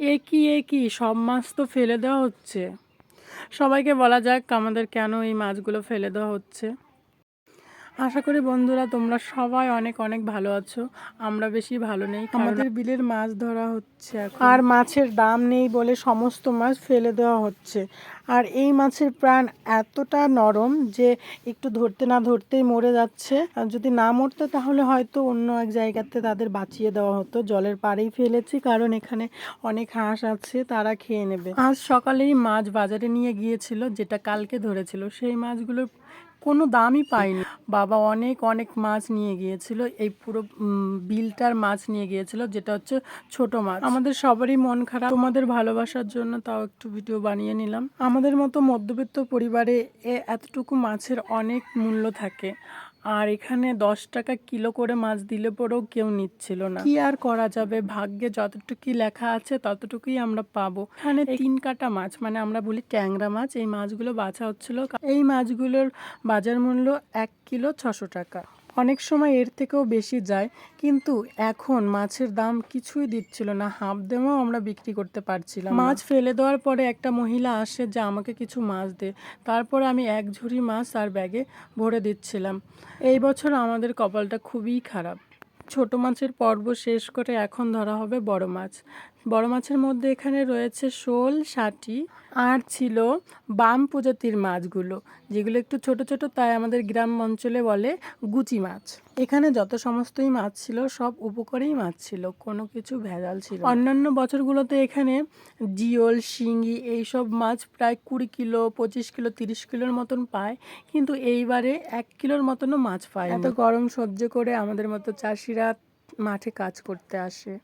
একই এ কি সব মাছ তো ফেলে দেওয়া হচ্ছে। সবাইকে বলা যাক আমাদের কেন এই মাছগুলো ফেলে দেওয়া হচ্ছে। আশা করি বন্ধুরা তোমরা সবাই অনেক অনেক ভালো আছো। আমরা বেশি ভালো নেই আমাদের বিলের মাছ ধরা হচ্ছে আর মাছের দাম নেই বলে সমস্ত মাছ ফেলে দেওয়া হচ্ছে। আর এই মাছের প্রাণ এতটা নরম যে একটু ধরতে না ধরতেই মরে যাচ্ছে। আর যদি না মরতো তাহলে হয়তো অন্য এক জায়গাতে তাদের বাঁচিয়ে দেওয়া হতো। জলের পাড়েই ফেলেছি কারণ এখানে অনেক হাঁস আছে তারা খেয়ে নেবে। আজ সকালেই মাছ বাজারে নিয়ে গিয়েছিল যেটা কালকে ধরেছিল। সেই মাছগুলোর কোনো দামই পাইনি। বাবা অনেক অনেক মাছ নিয়ে গিয়েছিল। এই পুরো বিলটার মাছ নিয়ে গিয়েছিল, যেটা হচ্ছে ছোট মাছ। আমাদের সবারই মন খারাপ। তোমাদের ভালোবাসার জন্য তাও একটু ভিডিও বানিয়ে নিলাম। আমাদের মতো মধ্যবিত্ত পরিবারে এতটুকু মাছের অনেক মূল্য থাকে। আর এখানে দশ টাকা কিলো করে মাছ দিলে পরেও কেউ নিচ্ছিল না। কি আর করা যাবে? ভাগ্যে যতটুকুই লেখা আছে ততটুকুই আমরা পাবো। এখানে তিন কাটা মাছ মানে আমরা বলি ট্যাংরা মাছ। এই মাছগুলো বাছা হচ্ছিল। এই মাছগুলোর বাজার মূল্য এক কিলো ছশো টাকা। অনেক সময় এর থেকেও বেশি যায়, কিন্তু এখন মাছের দাম কিছুই দিচ্ছিল না, হাফ দামেও আমরা বিক্রি করতে পারছিলাম মাছ ফেলে দেওয়ার পরে একটা মহিলা আসে যে আমাকে কিছু মাছ দে, তারপর আমি এক ঝুড়ি মাছ আর ব্যাগে ভরে দিচ্ছিলাম। এই বছর আমাদের কপালটা খুবই খারাপ। ছোট মাছের পর্ব শেষ করে এখন ধরা হবে বড় মাছ। বড় মাছের মধ্যে এখানে রয়েছে শোল শাটি আর ছিল বাম প্রজাতির মাছগুলো, যেগুলো একটু ছোট ছোট, তাই আমাদের গ্রাম অঞ্চলে বলে গুচি মাছ। এখানে যত সমস্তই মাছ ছিল, সব উপকারেই মাছ ছিল, কোনো কিছু ভেজাল ছিল অন্যান্য বছরগুলোতে এখানে জিওল শিঙ্গি এইসব মাছ প্রায় কুড়ি কিলো, পঁচিশ কিলো, তিরিশ কিলোর মতন পায়, কিন্তু এইবারে এক কিলোর মতনও মাছ পায় এত গরম সহ্য করে আমাদের মতো চাষিরা মাঠে কাজ করতে আসে।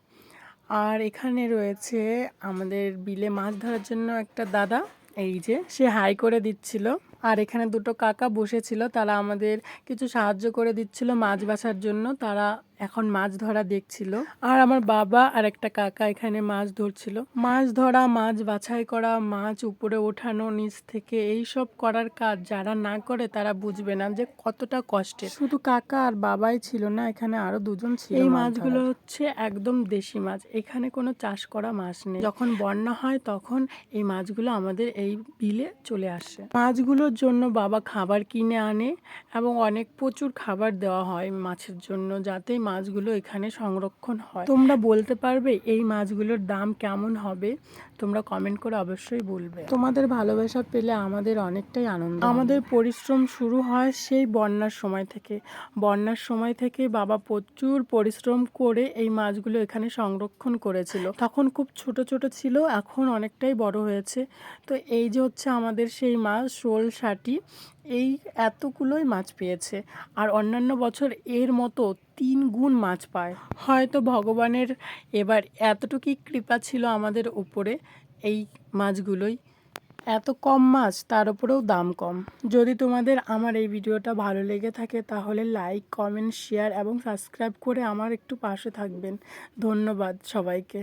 আর এখানে রয়েছে আমাদের বিলে মাছ ধরার জন্য একটা দাদা। এই যে, সে হাই করে দিচ্ছিল। আর এখানে দুটো কাকা বসেছিল, তারা আমাদের কিছু সাহায্য করে দিচ্ছিল মাছ বাসার জন্য। তারা এখন মাছ ধরা দেখছিল। আর আমার বাবা আর একটা কাকা এখানে মাছ ধরছিল। মাছ ধরা মাছ বাছাই করা মাছ উপরে ওঠানো নিচ থেকে এই সব করার কাজ যারা না করে তারা বুঝবে না যে কতটা কষ্টের। শুধু কাকা আর বাবাই ছিল না এখানে আরও দুজন ছিল এই মাছগুলো হচ্ছে একদম দেশি মাছ। এখানে কোনো চাষ করা মাছ নেই। যখন বন্যা হয় তখন এই মাছগুলো আমাদের এই বিলে চলে আসে। মাছগুলোর জন্য বাবা খাবার কিনে আনে এবং অনেক প্রচুর খাবার দেওয়া হয় মাছের জন্য যাতে মাছগুলো এখানে সংরক্ষণ হয়। তোমরা বলতে পারবে এই মাছগুলোর দাম কেমন হবে তোমরা কমেন্ট করে অবশ্যই বলবে। তোমাদের ভালোবাসা পেলে আমাদের অনেকটাই আনন্দ আমাদের পরিশ্রম শুরু হয় সেই বন্যার সময় থেকে। বন্যার সময় থেকে বাবা প্রচুর পরিশ্রম করে এই মাছগুলো এখানে সংরক্ষণ করেছিল। তখন খুব ছোট ছোট ছিল এখন অনেকটাই বড় হয়েছে। তো এই যে হচ্ছে আমাদের সেই মাছ শোল শাটি এই এতগুলোই মাছ পেয়েছে। আর অন্যান্য বছর এর মতো তিন গুণ মাছ পায়। হয়তো ভগবানের এবার এতটুকুই কৃপা ছিল আমাদের উপরে এই মাছগুলোই। এত কম মাছ, তার উপরেও দাম কম। যদি তোমাদের আমার এই ভিডিওটা ভালো লেগে থাকে, তাহলে লাইক, কমেন্ট, শেয়ার এবং সাবস্ক্রাইব করে আমার একটু পাশে থাকবেন। ধন্যবাদ সবাইকে।